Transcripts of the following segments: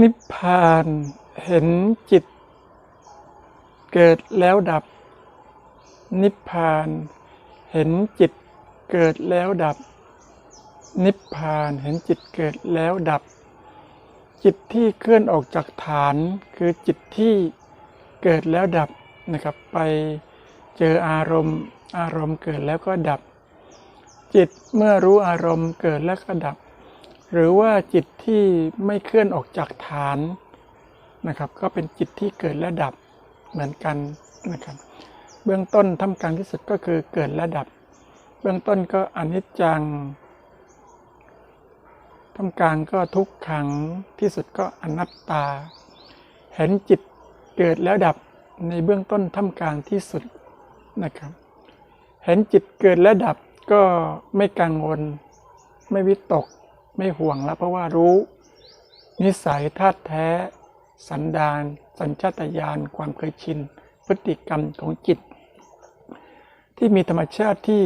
นิพพานเห็นจิต เกิดแล้วดับ นิพพานเห็นจิตเกิดแล้วดับ นิพพานเห็นจิตเกิดแล้วดับ จิตที่เคลื่อนออกจากฐานคือจิตที่เกิดแล้วดับนะครับ ไปเจออารมณ์ อารมณ์เกิดแล้วก็ดับ จิตเมื่อรู้อารมณ์เกิดแล้วก็ดับ หรือว่าจิตที่ไม่เคลื่อนออกจากฐานนะครับ ก็เป็นจิตที่เกิดและดับเหมือนกันนะครับ เบื้องต้นทำกลางที่สุดก็คือเกิดและดับ เบื้องต้นก็อนิจจังทำกลางก็ทุกขังที่สุดก็อนัตตา เห็นจิตเกิดแล้วดับในเบื้องต้นทำกลางที่สุดนะครับ เห็นจิตเกิดและดับก็ไม่กังวล ไม่วิตก ไม่ห่วงแล้วเพราะว่ารู้ นิสัยธาตุแท้ สันดาน สัญชาตญาณความเคยชิน พฤติกรรมของจิต ที่มีธรรมชาติที่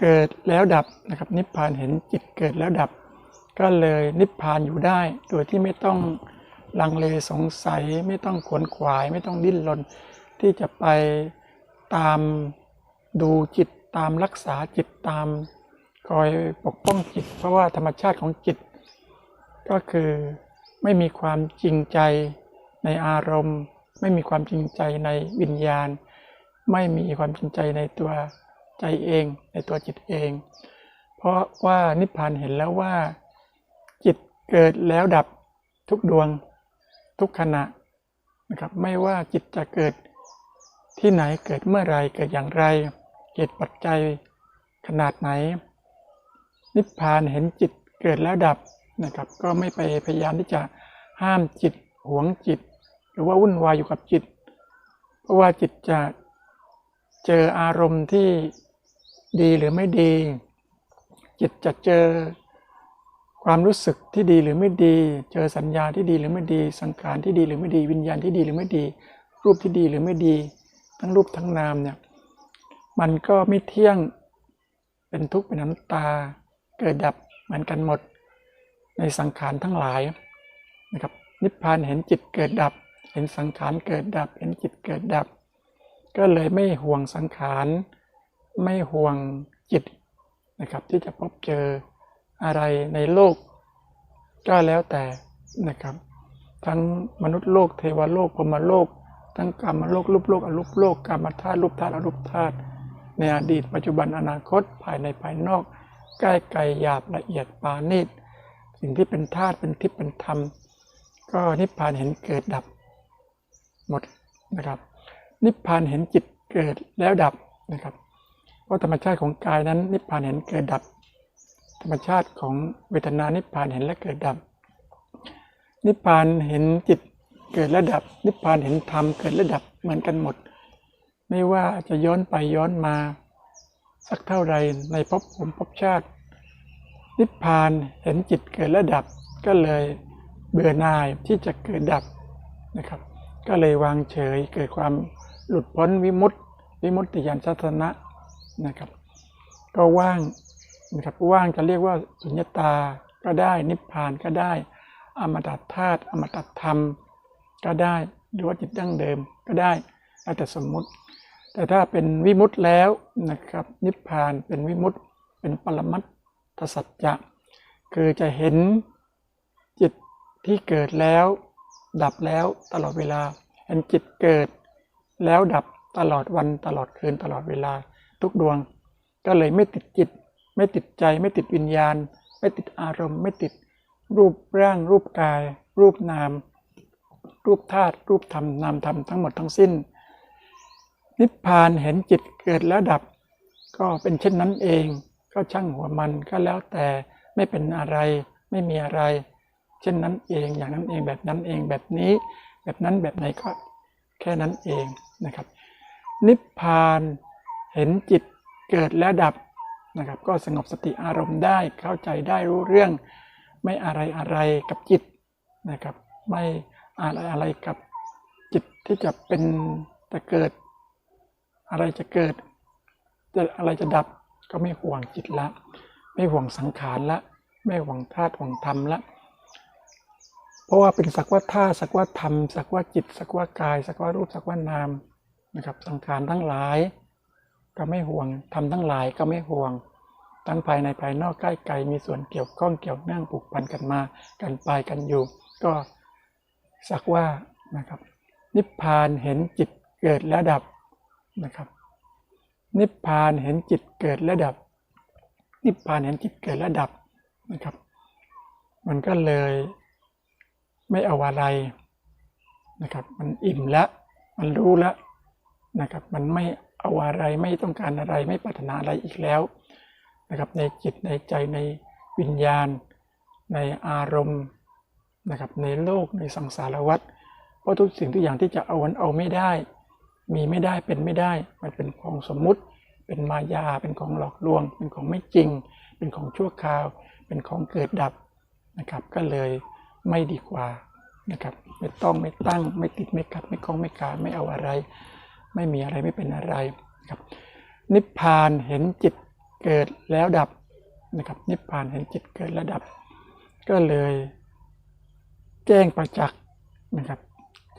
เกิดแล้วดับนะครับ นิพพานเห็นจิตเกิดแล้วดับ ก็เลยนิพพานอยู่ได้ โดยที่ไม่ต้องลังเลสงสัย ไม่ต้องขวนขวาย ไม่ต้องดิ้นรนที่จะไปตามดูจิตตามรักษาจิตตาม คอยปกป้องจิต เพราะว่าธรรมชาติของจิต ก็คือไม่มีความจริงใจในอารมณ์ ไม่มีความจริงใจในวิญญาณ ไม่มีความจริงใจในตัวใจเอง ในตัวจิตเอง เพราะว่านิพพานเห็นแล้วว่า จิตเกิดแล้วดับทุกดวงทุกขณะนะครับไม่ว่าจิตจะเกิดที่ไหนเกิดเมื่อไรเกิดอย่างไรเหตุปัจจัยขนาดไหน นิพพานเห็นจิตเกิดแล้วดับนะครับ ก็ไม่ไปพยายามที่จะห้ามจิตหวงจิต หรือว่าวุ่นวายอยู่กับจิต เพราะว่าจิตจะเจออารมณ์ที่ดีหรือไม่ดี จิตจะเจอความรู้สึกที่ดีหรือไม่ดี เจอสัญญาที่ดีหรือไม่ดี สังขารที่ดีหรือไม่ดี วิญญาณที่ดีหรือไม่ดี รูปที่ดีหรือไม่ดี ทั้งรูปทั้งนามเนี่ยมันก็ไม่เที่ยงเป็นทุกข์เป็นอนัตตา เกิดดับเหมือนกันหมด ในสังขารทั้งหลายนะครับนิพพานเห็นจิตเกิดดับ เห็นสังขารเกิดดับ เห็นจิตเกิดดับ ก็เลยไม่ห่วงสังขาร ไม่ห่วงจิตนะครับที่จะพบเจออะไรในโลก ก็แล้วแต่นะครับ ทั้งมนุษย์โลกเทวโลกพรมโลก ทั้งกรรมโลกรูปโลกอรูปโลกกรรมธาตุรูปธาตุอรูปธาตุในอดีตปัจจุบันอนาคตภายในภายนอก ใกล้ไกลหยาบละเอียดปาณีตสิ่งที่เป็นธาตุเป็นทิพย์เป็นธรรม ก็นิพพานเห็นเกิดดับ หมดนะครับ นิพพานเห็นจิตเกิดแล้วดับนะครับเพราะธรรมชาติของกายนั้น นิพพานเห็นเกิดดับ ธรรมชาติของเวทนานิพพานเห็นและเกิดดับ นิพพานเห็นจิตเกิดและดับ นิพพานเห็นธรรมเกิดและดับเหมือนกันหมด ไม่ว่าจะย้อนไปย้อนมา สักเท่าไรในภพภูมิภพชาติ นิพพานเห็นจิตเกิดและดับก็เลยเบื่อหน่ายที่จะเกิดดับนะครับ ก็เลยวางเฉยเกิดความหลุดพ้นวิมุตติวิมุตติญาณทัศนะนะครับ ก็ว่างนะครับว่างจะเรียกว่าสุญญตาก็ได้นิพพานก็ได้ อมตะธาตุอมตะธรรม ก็ได้หรือว่าจิตดั้งเดิมก็ได้แล้วแต่สมมุติ แต่ถ้าเป็นวิมุตติแล้วนะครับ นิพพานเป็นวิมุตติเป็นปรมัตถสัจจะคือจะเห็นจิตที่เกิดแล้ว ดับแล้วตลอดเวลา เห็นจิตเกิด แล้วดับตลอดวันตลอดคืนตลอดเวลา ทุกดวง ก็เลยไม่ติดจิต ไม่ติดใจ ไม่ติดวิญญาณ ไม่ติดอารมณ์ ไม่ติดรูปร่างรูปกาย รูปนาม รูปธาตุรูปธรรมนามธรรมทั้งหมดทั้งสิ้น นิพพานเห็นจิตเกิดแล้วดับ ก็เป็นเช่นนั้นเอง ก็ช่างหัวมันก็แล้วแต่ไม่เป็นอะไรไม่มีอะไร เช่นนั้นเองอย่างนั้นเองแบบนั้นเองแบบนี้ แบบนั้นแบบไหนก็แค่นั้นเองนะครับ นิพพานเห็นจิตเกิดแล้วดับนะครับ ก็สงบสติอารมณ์ได้เข้าใจได้รู้เรื่อง ไม่อะไรอะไรกับจิตนะครับ ไม่อะไรอะไรกับจิตที่จะเป็นจะเกิด อะไรจะเกิดจะอะไรจะดับก็ไม่ห่วงจิตละ ไม่ห่วงสังขารละ ไม่ห่วงธาตุห่วงธรรมละ เพราะว่าเป็นสักว่าท่าสักว่าธรรม สักว่าจิต สักว่ากาย สักว่ารูปสักว่านามนะครับสังขารทั้งหลาย ก็ไม่ห่วงทำทั้งหลายก็ไม่ห่วง ทั้งภายในภายนอกใกล้ไกลมีส่วนเกี่ยวข้องเกี่ยวเนื่องผูกพันกันมากันไปกันอยู่ ก็สักว่านะครับ นิพพานเห็นจิตเกิดและดับ นะครับ นิพพานเห็นจิตเกิดและดับ นิพพานเห็นจิตเกิดและดับนะครับ มันก็เลยไม่เอาอะไรนะครับ มันอิ่มแล้วมันรู้แล้วนะครับ มันไม่เอาอะไรไม่ต้องการอะไรไม่ปรารถนาอะไรอีกแล้วนะครับ ในจิตในใจในวิญญาณ ในอารมณ์นะครับ ในโลกในสังสารวัฏเพราะทุกสิ่งทุกอย่างที่จะเอามันเอาไม่ได้ มีไม่ได้เป็นไม่ได้ มันเป็นของสมมุติ เป็นมายา เป็นของหลอกลวง เป็นของไม่จริง เป็นของชั่วคราว เป็นของเกิดดับนะครับ ก็เลยไม่ดีกว่านะครับไม่ต้องไม่ตั้งไม่ติดไม่กัดไม่คล้องไม่กาไม่เอาอะไร ไม่มีอะไรไม่เป็นอะไรนะครับ นิพพานเห็นจิตเกิดแล้วดับนะครับ นิพพานเห็นจิตเกิดแล้วดับ ก็เลยแจ้งประจักษ์นะครับ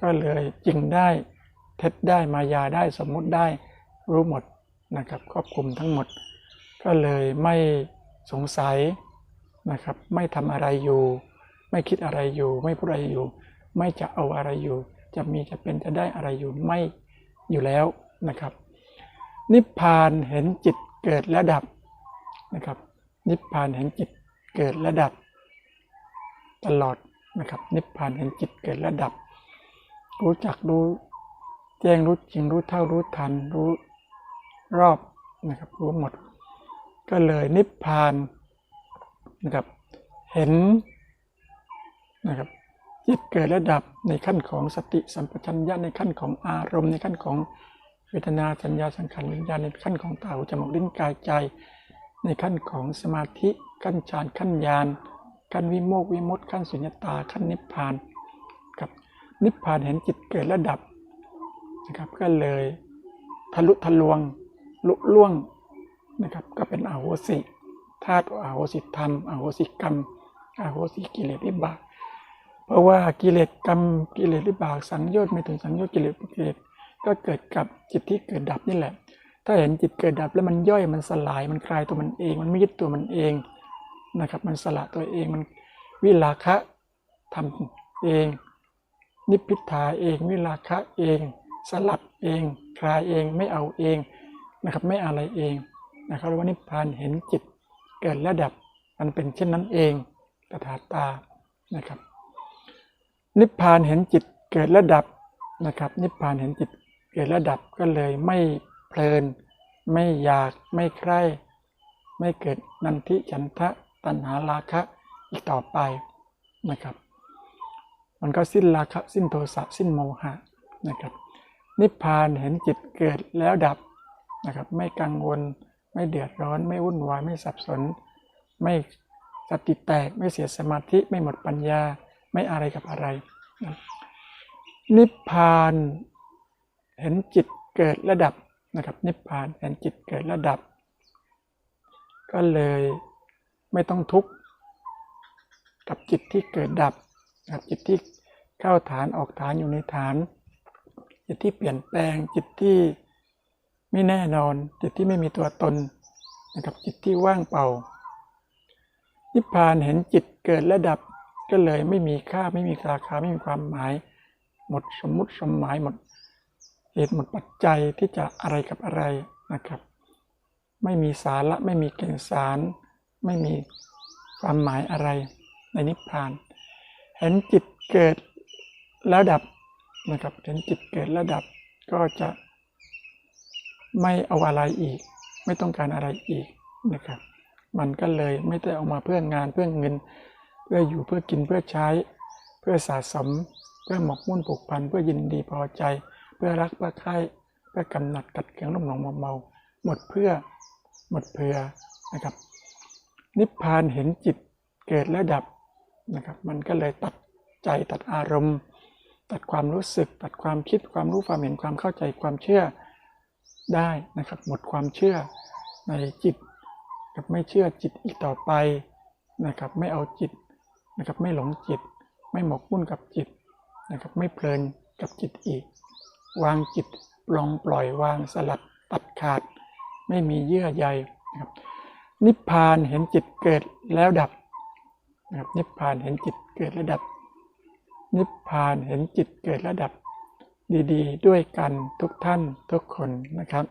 ก็เลยจริงได้ เท็จได้มายาได้สมมุติได้รู้หมดนะครับครอบคลุมทั้งหมด ก็เลยไม่สงสัยนะครับไม่ทำอะไรอยู่ ไม่คิดอะไรอยู่ ไม่พูดอะไรอยู่ ไม่จะเอาอะไรอยู่ จะมีจะเป็นจะได้อะไรอยู่ไม่อยู่แล้วนะครับ นิพพานเห็นจิตเกิดและดับนะครับนิพพานเห็นจิตเกิดและดับ ตลอดนะครับนิพพานเห็นจิตเกิดและดับ รู้จักรู้ แจ้งรู้จริงรู้เท่ารู้ทันรู้รอบนะครับรู้หมด ก็เลยนิพพานนะครับเห็นนะครับจิตเกิดและดับในขั้นของสติสัมปชัญญะในขั้นของอารมณ์ในขั้นของเวทนาสัญญาสังขารวิญญาณในขั้นของตาหูจมูกลิ้นกายใจ ในขั้นของสมาธิขั้นฌานขั้นญาณขั้นวิโมกขวิมุตติขั้นสุญญตาขั้นนิพพานกับนิพพานเห็นจิตเกิดและดับ นะครับ ก็เลยทะลุทะลวงลุล่วงนะครับ ก็เป็นอโหสิธาตุอโหสิธรรมอโหสิกรรมอโหสิกิเลสวิบาก เพราะว่ากิเลสกรรมกิเลสวิบากสังโยชน์ไม่ถึงสังโยชน์กิเลสกิเลสก็เกิดกับจิตที่เกิดดับนี่แหละ ถ้าเห็นจิตเกิดดับแล้วมันย่อยมันสลายมันคลายตัวมันเอง มันไม่ยึดตัวมันเองนะครับ มันสละตัวเองมันวิลาคะทำเอง นิพพิทาเอง วิลาคะเอง สลัดเองคลายเองไม่เอาเองนะครับไม่อะไรเองนะครับเรียกว่านิพพานเห็นจิตเกิดและดับมันเป็นเช่นนั้นเองตถาตานะครับ นิพพานเห็นจิตเกิดและดับนะครับ นิพพานเห็นจิตเกิดและดับก็เลยไม่เพลิน ไม่อยากไม่ใคร่ไม่เกิดนันทิฉันทะตัณหาราคะอีกต่อไปนะครับ มันก็สิ้นราคะสิ้นโทสะสิ้นโมหะนะครับ นิพพานเห็นจิตเกิดแล้วดับนะครับไม่กังวล ไม่เดือดร้อน ไม่วุ่นวายไม่สับสน ไม่สติแตกไม่เสียสมาธิไม่หมดปัญญาไม่อะไรกับอะไร นิพพานเห็นจิตเกิดและดับนะครับนิพพานเห็นจิตเกิดและดับ ก็เลยไม่ต้องทุกข์กับจิตที่เกิดดับกับจิตที่เข้าฐานออกฐานอยู่ในฐาน จิตที่เปลี่ยนแปลง จิตที่ไม่แน่นอน จิตที่ไม่มีตัวตนนะครับจิตที่ว่างเปล่า นิพพานเห็นจิตเกิดและดับก็เลยไม่มีค่าไม่มีราคาไม่มีความหมาย หมดสมมุติสมหมายหมดเหตุหมดปัจจัยที่จะอะไรกับอะไรนะครับ ไม่มีสาระไม่มีแก่นสาร ไม่มีความหมายอะไรในนิพพาน เห็นจิตเกิดแล้วดับ นะครับเห็นจิตเกิดแล้วดับก็จะไม่เอาอะไรอีก ไม่ต้องการอะไรอีกนะครับ มันก็เลยไม่ได้ออกมาเพื่องานเพื่อเงิน เพื่ออยู่เพื่อกินเพื่อใช้ เพื่อสะสม เพื่อหมกมุ่นผูกพันเพื่อยินดีพอใจ เพื่อรักเพื่อใคร่เพื่อกำหนัดกัดเกียงลุ่มหลงเมา หมดเพื่อหมดเพื่อนะครับ นิพพานเห็นจิตเกิดและดับนะครับ มันก็เลยตัดใจตัดอารมณ์ ตัดความรู้สึก ตัดความคิดความรู้ความเห็นความเข้าใจความเชื่อได้นะครับ หมดความเชื่อในจิตกับไม่เชื่อจิตอีกต่อไปนะครับ ไม่เอาจิตนะครับไม่หลงจิต ไม่หมกมุ่นกับจิตนะครับ ไม่เพลินกับจิตอีก วางจิตปลองปล่อยวางสลัดตัดขาด ไม่มีเยื่อใยนะครับ นิพพานเห็นจิตเกิดแล้วดับนะครับนิพพานเห็นจิตเกิดแล้วดับ นิพพานเห็นจิตเกิดระดับดี ๆ ด้วยกันทุกท่านทุกคนนะครับ